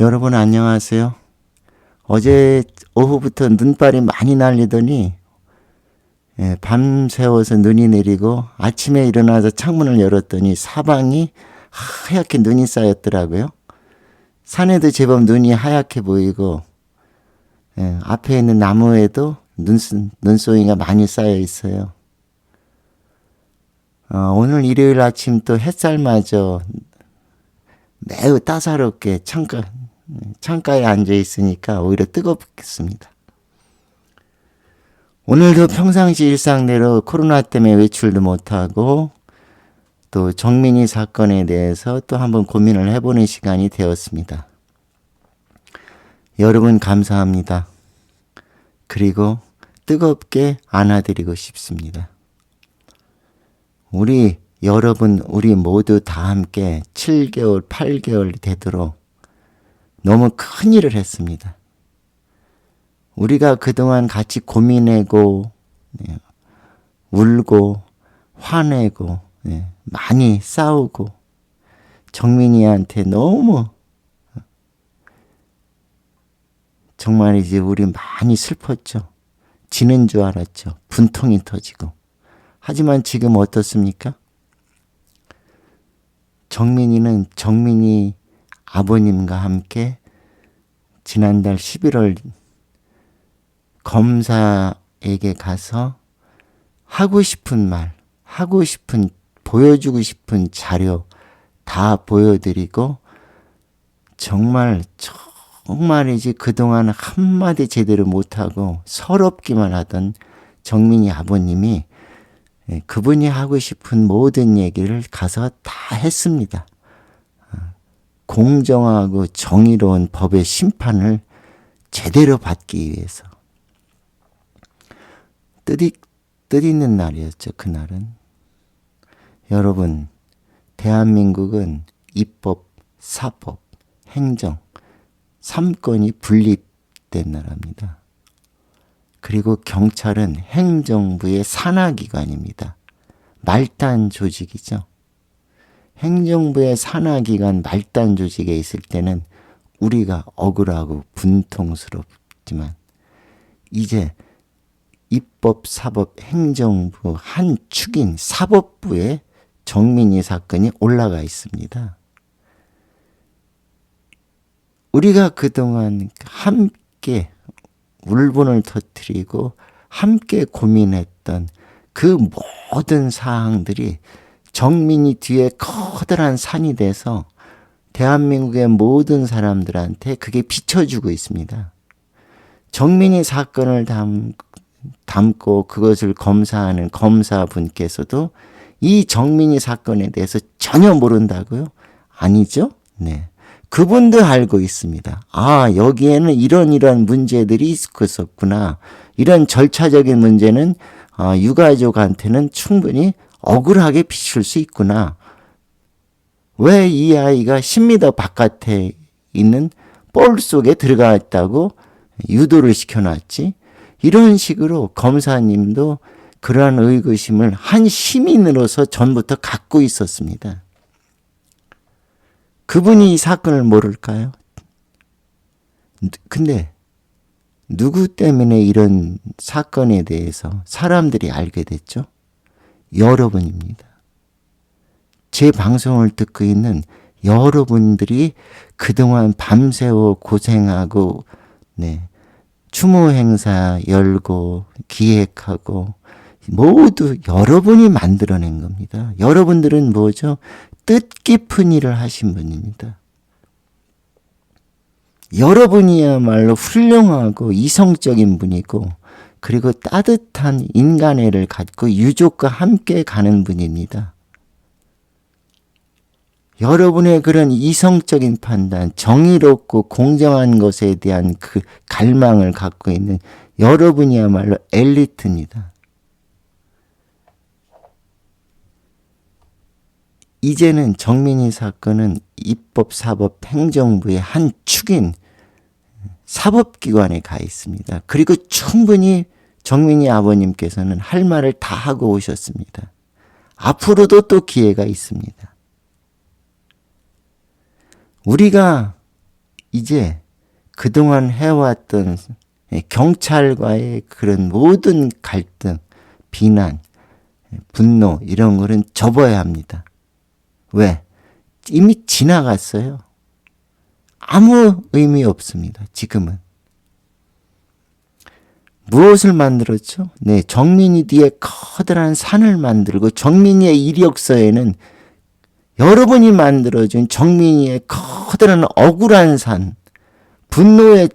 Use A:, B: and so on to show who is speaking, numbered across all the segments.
A: 여러분 안녕하세요. 어제 오후부터 눈발이 많이 날리더니 예, 밤새워서 눈이 내리고 아침에 일어나서 창문을 열었더니 사방이 하얗게 눈이 쌓였더라고요. 산에도 제법 눈이 하얗게 보이고 예, 앞에 있는 나무에도 눈, 눈송이가 많이 쌓여 있어요. 어, 오늘 일요일 아침 또 햇살마저 매우 따사롭게 창가, 창가에 앉아 있으니까 오히려 뜨겁겠습니다. 오늘도 평상시 일상대로 코로나 때문에 외출도 못하고 또 정민이 사건에 대해서 또 한번 고민을 해보는 시간이 되었습니다. 여러분 감사합니다. 그리고 뜨겁게 안아드리고 싶습니다. 우리 여러분, 우리 모두 다 함께 7개월, 8개월 되도록 너무 큰 일을 했습니다. 우리가 그동안 같이 고민하고, 네, 울고, 화내고, 네, 많이 싸우고, 정민이한테 너무, 정말 이제 우리 많이 슬펐죠. 지는 줄 알았죠. 분통이 터지고. 하지만 지금 어떻습니까? 정민이는 정민이 아버님과 함께 지난달 11월 검사에게 가서 하고 싶은 말, 하고 싶은, 보여주고 싶은 자료 다 보여드리고 정말, 정말이지 그동안 한마디 제대로 못하고 서럽기만 하던 정민이 아버님이 예, 그분이 하고 싶은 모든 얘기를 가서 다 했습니다. 어, 공정하고 정의로운 법의 심판을 제대로 받기 위해서. 뜻이, 뜻 있는 날이었죠, 그날은. 여러분, 대한민국은 입법, 사법, 행정, 삼권이 분립된 나라입니다. 그리고 경찰은 행정부의 산하기관입니다. 말단 조직이죠. 행정부의 산하기관 말단 조직에 있을 때는 우리가 억울하고 분통스럽지만 이제 입법, 사법, 행정부 한 축인 사법부에 정민이 사건이 올라가 있습니다. 우리가 그동안 함께 울분을 터뜨리고 함께 고민했던 그 모든 사항들이 정민이 뒤에 커다란 산이 돼서 대한민국의 모든 사람들한테 그게 비춰주고 있습니다. 정민이 사건을 담, 담고 그것을 검사하는 검사분께서도 이 정민이 사건에 대해서 전혀 모른다고요? 아니죠? 네. 그분도 알고 있습니다. 아, 여기에는 이런 이런 문제들이 있었구나. 이런 절차적인 문제는 어, 유가족한테는 충분히 억울하게 비출 수 있구나. 왜 이 아이가 10m 바깥에 있는 볼 속에 들어가 있다고 유도를 시켜놨지? 이런 식으로 검사님도 그러한 의구심을 한 시민으로서 전부터 갖고 있었습니다. 그분이 이 사건을 모를까요? 근데 누구 때문에 이런 사건에 대해서 사람들이 알게 됐죠? 여러분입니다. 제 방송을 듣고 있는 여러분들이 그동안 밤새워 고생하고, 네, 추모 행사 열고, 기획하고, 모두 여러분이 만들어낸 겁니다. 여러분들은 뭐죠? 뜻깊은 일을 하신 분입니다. 여러분이야말로 훌륭하고 이성적인 분이고, 그리고 따뜻한 인간애를 갖고 유족과 함께 가는 분입니다. 여러분의 그런 이성적인 판단, 정의롭고 공정한 것에 대한 그 갈망을 갖고 있는 여러분이야말로 엘리트입니다. 이제는 정민희 사건은 입법, 사법, 행정부의 한 축인 사법기관에 가 있습니다. 그리고 충분히 정민희 아버님께서는 할 말을 다 하고 오셨습니다. 앞으로도 또 기회가 있습니다. 우리가 이제 그동안 해왔던 경찰과의 그런 모든 갈등, 비난, 분노 이런 거는 접어야 합니다. 왜? 이미 지나갔어요. 아무 의미 없습니다. 지금은. 무엇을 만들었죠? 네, 정민이 뒤에 커다란 산을 만들고 정민이의 이력서에는 여러분이 만들어준 정민이의 커다란 억울한 산, 분노에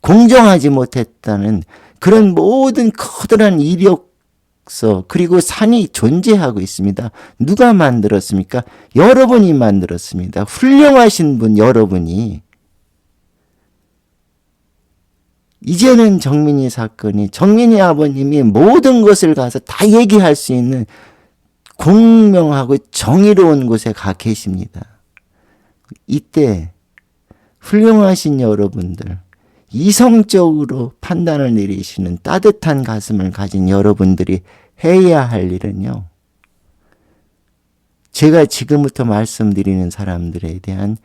A: 공정하지 못했다는 그런 모든 커다란 이력서, 그리고 산이 존재하고 있습니다. 누가 만들었습니까? 여러분이 만들었습니다. 훌륭하신 분 여러분이. 이제는 정민이 사건이 정민이 아버님이 모든 것을 가서 다 얘기할 수 있는 공명하고 정의로운 곳에 가 계십니다. 이때 훌륭하신 여러분들, 이성적으로 판단을 내리시는 따뜻한 가슴을 가진 여러분들이 해야 할 일은요. 제가 지금부터 말씀드리는 사람들에 대한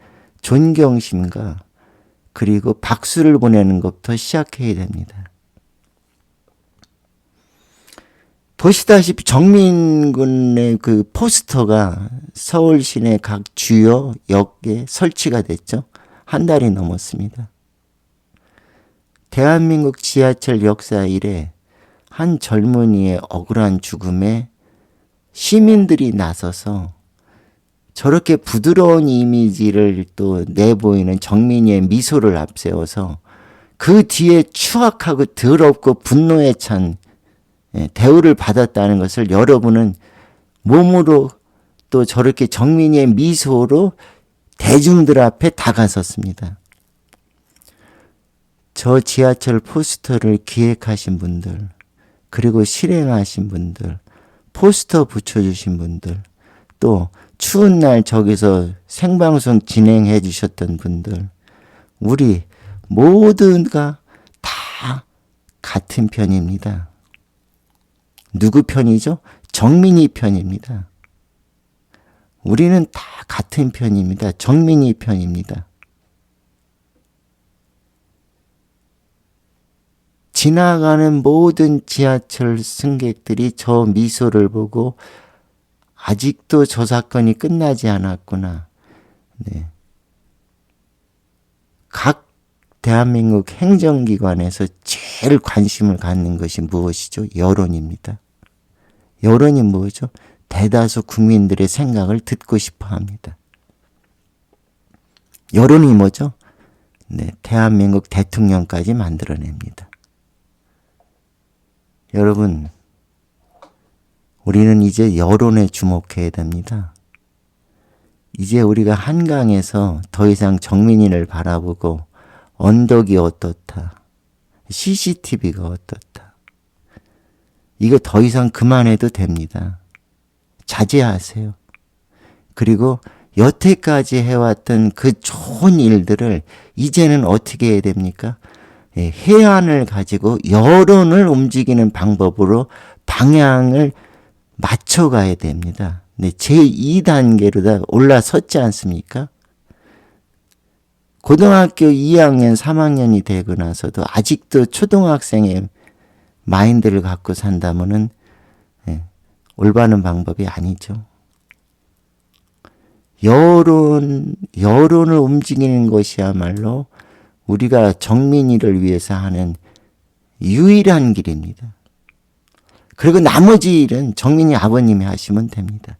A: 존경심과 그리고 박수를 보내는 것부터 시작해야 됩니다. 보시다시피 정민군의 그 포스터가 서울 시내 각 주요 역에 설치가 됐죠. 한 달이 넘었습니다. 대한민국 지하철 역사 이래 한 젊은이의 억울한 죽음에 시민들이 나서서 저렇게 부드러운 이미지를 또 내보이는 정민이의 미소를 앞세워서 그 뒤에 추악하고 더럽고 분노에 찬 예, 대우를 받았다는 것을 여러분은 몸으로 또 저렇게 정민이의 미소로 대중들 앞에 다가섰습니다. 저 지하철 포스터를 기획하신 분들, 그리고 실행하신 분들, 포스터 붙여주신 분들, 또 추운 날 저기서 생방송 진행해 주셨던 분들, 우리 모두가 다 같은 편입니다. 누구 편이죠? 정민이 편입니다. 우리는 다 같은 편입니다. 정민이 편입니다. 지나가는 모든 지하철 승객들이 저 미소를 보고 아직도 저 사건이 끝나지 않았구나. 네. 각 대한민국 행정기관에서 제일 관심을 갖는 것이 무엇이죠? 여론입니다. 여론이 뭐죠? 대다수 국민들의 생각을 듣고 싶어 합니다. 여론이 뭐죠? 네, 대한민국 대통령까지 만들어냅니다. 여러분, 우리는 이제 여론에 주목해야 됩니다. 이제 우리가 한강에서 더 이상 정민이를 바라보고 언덕이 어떻다. CCTV가 어떻다. 이거 더 이상 그만해도 됩니다. 자제하세요. 그리고 여태까지 해왔던 그 좋은 일들을 이제는 어떻게 해야 됩니까? 예, 해안을 가지고 여론을 움직이는 방법으로 방향을 맞춰가야 됩니다. 네, 제2단계로 다 올라섰지 않습니까? 고등학교 2학년, 3학년이 되고 나서도 아직도 초등학생의 마인드를 갖고 산다면은 예, 올바른 방법이 아니죠. 여론, 여론을 움직이는 것이야말로 우리가 정민이를 위해서 하는 유일한 길입니다. 그리고 나머지 일은 정민이 아버님이 하시면 됩니다.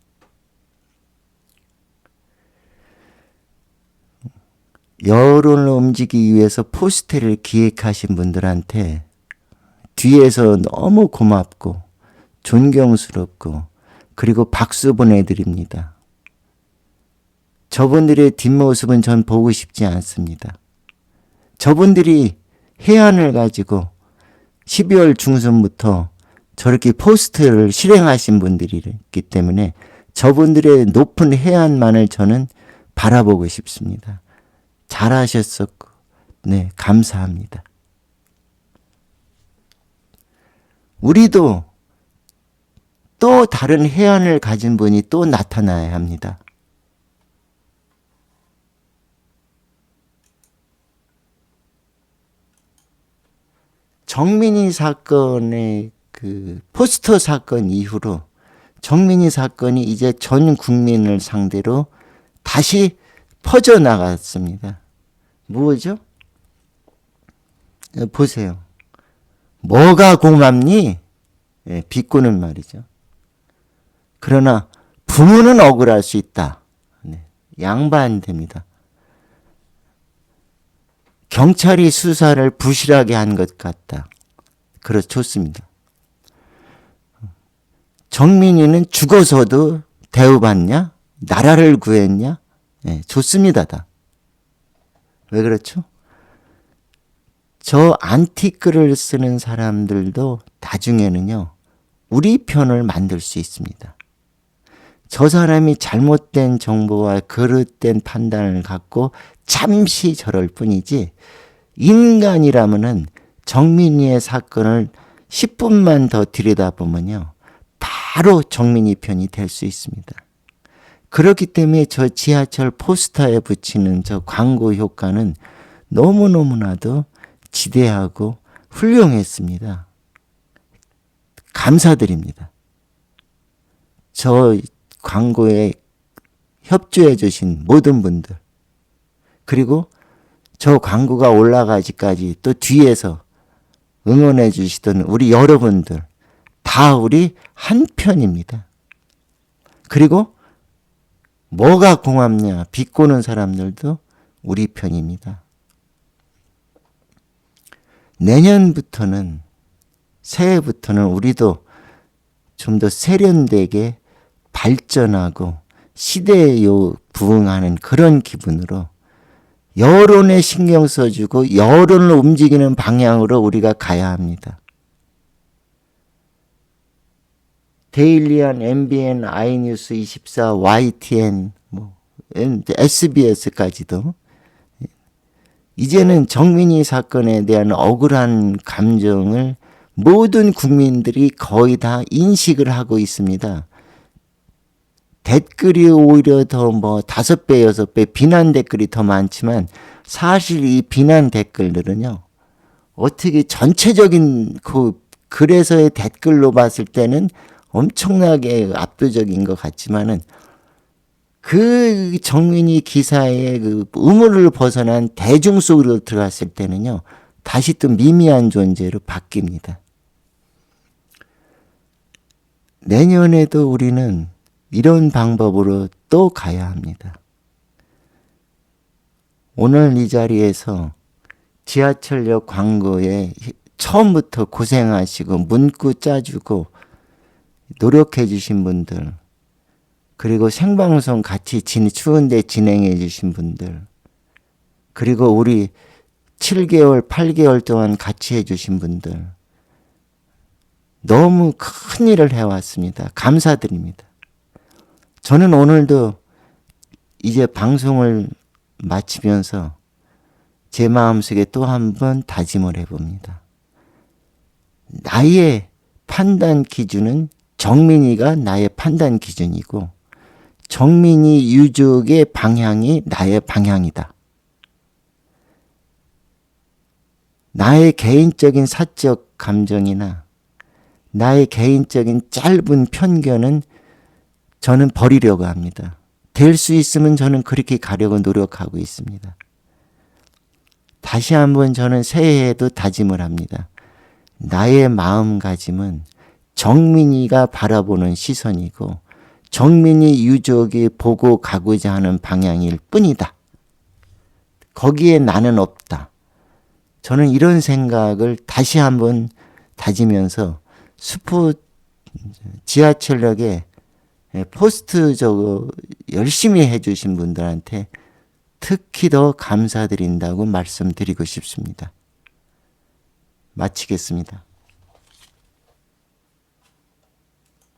A: 여론을 움직이기 위해서 포스터를 기획하신 분들한테 뒤에서 너무 고맙고 존경스럽고 그리고 박수 보내드립니다. 저분들의 뒷모습은 전 보고 싶지 않습니다. 저분들이 해안을 가지고 12월 중순부터 저렇게 포스트를 실행하신 분들이기 때문에 저분들의 높은 해안만을 저는 바라보고 싶습니다. 잘하셨었고, 네, 감사합니다. 우리도 또 다른 해안을 가진 분이 또 나타나야 합니다. 정민이 사건의 그 포스터 사건 이후로 정민희 사건이 이제 전 국민을 상대로 다시 퍼져 나갔습니다. 뭐죠? 어, 보세요. 뭐가 고맙니? 예, 비꼬는 말이죠. 그러나 부모는 억울할 수 있다. 네, 양반됩니다. 경찰이 수사를 부실하게 한 것 같다. 그렇 좋습니다. 정민이는 죽어서도 대우받냐? 나라를 구했냐? 예, 좋습니다. 다. 왜 그렇죠? 저 안티 글을 쓰는 사람들도 나중에는요, 우리 편을 만들 수 있습니다. 저 사람이 잘못된 정보와 그릇된 판단을 갖고 잠시 저럴 뿐이지, 인간이라면은 정민이의 사건을 10분만 더 들여다보면요, 바로 정민이 편이 될 수 있습니다. 그렇기 때문에 저 지하철 포스터에 붙이는 저 광고 효과는 너무너무나도 지대하고 훌륭했습니다. 감사드립니다. 저 광고에 협조해 주신 모든 분들 그리고 저 광고가 올라가기까지 또 뒤에서 응원해 주시던 우리 여러분들 다 우리 한 편입니다. 그리고 뭐가 고맙냐 비꼬는 사람들도 우리 편입니다. 내년부터는 새해부터는 우리도 좀 더 세련되게 발전하고 시대에 요 부응하는 그런 기분으로 여론에 신경 써주고 여론을 움직이는 방향으로 우리가 가야 합니다. 데일리안, MBN, 아이뉴스 24, YTN, 뭐 SBS까지도 이제는 정민희 사건에 대한 억울한 감정을 모든 국민들이 거의 다 인식을 하고 있습니다. 댓글이 오히려 더 뭐 다섯 배, 여섯 배 비난 댓글이 더 많지만 사실 이 비난 댓글들은요. 어떻게 전체적인 그 글에서의 댓글로 봤을 때는 엄청나게 압도적인 것 같지만은 그 정민이 기사의 그 의무를 벗어난 대중 속으로 들어갔을 때는요, 다시 또 미미한 존재로 바뀝니다. 내년에도 우리는 이런 방법으로 또 가야 합니다. 오늘 이 자리에서 지하철역 광고에 처음부터 고생하시고 문구 짜주고 노력해 주신 분들, 그리고 생방송 같이 진, 추운데 진행해 주신 분들, 그리고 우리 7개월, 8개월 동안 같이 해 주신 분들, 너무 큰 일을 해왔습니다. 감사드립니다. 저는 오늘도 이제 방송을 마치면서 제 마음속에 또 한 번 다짐을 해봅니다. 나의 판단 기준은 정민이가 나의 판단 기준이고 정민이 유족의 방향이 나의 방향이다. 나의 개인적인 사적 감정이나 나의 개인적인 짧은 편견은 저는 버리려고 합니다. 될 수 있으면 저는 그렇게 가려고 노력하고 있습니다. 다시 한번 저는 새해에도 다짐을 합니다. 나의 마음가짐은 정민이가 바라보는 시선이고 정민이 유족이 보고 가고자 하는 방향일 뿐이다. 거기에 나는 없다. 저는 이런 생각을 다시 한번 다지면서 스포 지하철역에 포스트 저거 열심히 해주신 분들한테 특히 더 감사드린다고 말씀드리고 싶습니다. 마치겠습니다.